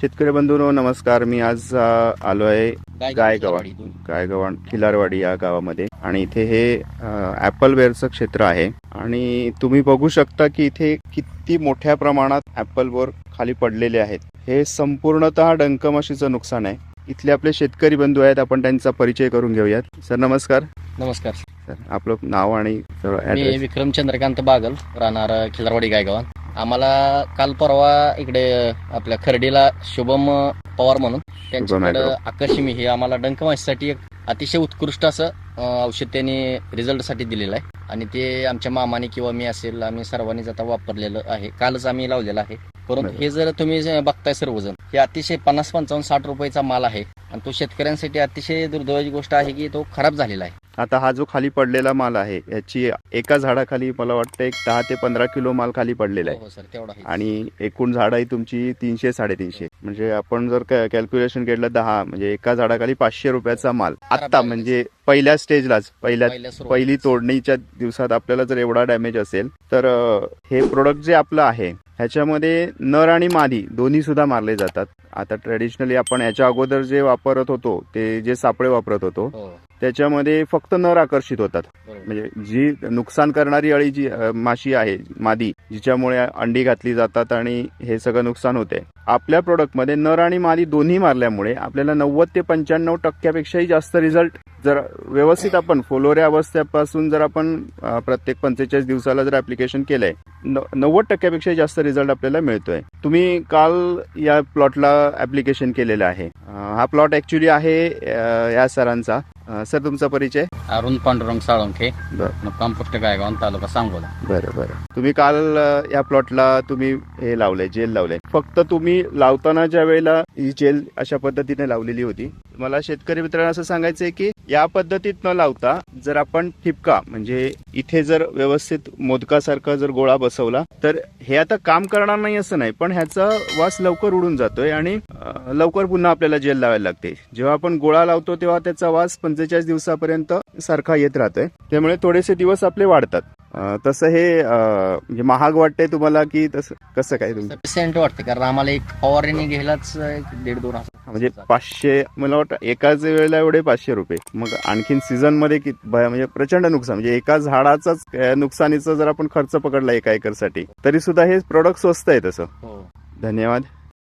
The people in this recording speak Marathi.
शेतकरी बंधूंनो नमस्कार. मी आज आलो आहे गायगव्हाण. गायगव्हाण खिलारवाडी या गावामध्ये. आणि इथे हे ऍपल वेअरचं क्षेत्र आहे. आणि तुम्ही बघू शकता की इथे किती मोठ्या प्रमाणात ऍपल बोर खाली पडलेले आहेत. हे संपूर्णतः डंकमाशीचं नुकसान आहे. इथले आपले शेतकरी बंधू आहेत. आपण त्यांचा परिचय करून घेऊयात. सर नमस्कार. नमस्कार. सर आपलं नाव आणि मी विक्रम चंद्रकांत बागल राहणार खिलारवाडी गायगावात आम्हाला काल परवा इकडे आपल्या खर्डीला शुभम पवार म्हणून त्यांच्याकडे. आकर्षमी हे आम्हाला डंक माशीसाठी एक अतिशय उत्कृष्ट असं औषध त्यांनी रिझल्टसाठी दिलेलं आहे. आणि ते आमच्या मामाने किंवा मी असेल आम्ही सर्वांनीच आता वापरलेलं आहे. कालच आम्ही लावलेलं आहे. परंतु. हे जर तुम्ही बघताय सर्वजण हे अतिशय पन्नास पंचावन्न साठ रुपयाचा माल आहे. आणि तो शेतकऱ्यांसाठी अतिशय दुर्दैवाची गोष्ट आहे की तो खराब झालेला आहे. आता हा जो खाली पडलेला माल आहे याची एका झाडाखाली मला वाटतं एक दहा ते पंधरा किलो माल खाली पडलेला आहे. हो हो सर तेवढा आहे. आणि एकूण झाड आहे तुमची तीनशे साडेतीनशे. म्हणजे आपण जर कॅल्क्युलेशन केलं दहा म्हणजे एका झाडाखाली पाचशे रुपयाचा माल. आत्ता म्हणजे पहिल्या स्टेजलाच पहिल्या पहिल्या सुरुवातीला. पहिली तोडणीच्या दिवसात आपल्याला जर एवढा डॅमेज असेल तर अं, हे प्रोडक्ट जे आपलं आहे ह्याच्यामध्ये नर आणि मादी दोन्ही सुद्धा मारले जातात. आता ट्रेडिशनली आपण याच्या अगोदर जे वापरत होतो ते जे सापळे वापरत होतो हो. त्याच्यामध्ये फक्त नर आकर्षित होतात. म्हणजे जी नुकसान करणारी अळी जी माशी आहे मादी जिच्यामुळे अंडी घातली जातात आणि हे सगळं नुकसान होते. आपल्या प्रोडक्टमध्ये नर आणि मादी दोन्ही मारल्यामुळे आपल्याला नव्वद ते पंच्याण्णव टक्क्यापेक्षाही जास्त रिझल्ट जर व्यवस्थित आपण फोलोऱ्या अवस्थेपासून जर आपण प्रत्येक पंचेचाळीस दिवसाला जर ऍप्लिकेशन केलंय नव्वद टक्क्यापेक्षा जास्त रिझल्ट आपल्याला मिळतोय. तुम्ही काल या प्लॉटला ऍप्लिकेशन केलेलं आहे. हा प्लॉट ऍक्च्युली आहे या सरांचा. अ, सर तुमचा परिचय? अरुण पांडुरंग साळुंखे. बरं. मुक्काम पोस्ट गायगाव तालुका सांगोला. बरं बरं. तुम्ही काल अ, या प्लॉटला तुम्ही हे लावलंय जेल लावलंय. फक्त तुम्ही लावताना ज्या वेळेला ही जेल अशा पद्धतीने लावलेली होती मला शेतकरी मित्रांना असं सांगायचंय की या पद्धतीत न लावता जर आपण ठिपका म्हणजे इथे जर व्यवस्थित मोदकासारखा जर गोळा बसवला तर हे आता काम करणार नाही असं नाही पण ह्याचा वास लवकर उडून जातोय आणि लवकर पुन्हा आपल्याला जेल लावायला लागते. जेव्हा आपण गोळा लावतो तेव्हा त्याचा वास पंचेचाळीस दिवसापर्यंत सारखा येत राहतोय. त्यामुळे थोडेसे दिवस आपले वाढतात. तसं हे म्हणजे महाग वाटतंय तुम्हाला की तसं कसं काय तुमचं? सेंट वाटते कारण आम्हाला एक फवारणी घ्यायलाच एक दीड दोन हजार म्हणजे पाचशे मला वाटतं एकाच वेळेला एवढे पाचशे रुपये. मग आणखीन सीझनमध्ये कि भ- म्हणजे प्रचंड नुकसान म्हणजे एका झाडाचाच अ, नुकसानीचा जर आपण खर्च पकडला एका एकरसाठी तरी सुद्धा हे प्रोडक्ट स्वस्त आहे तसं. हो. धन्यवाद.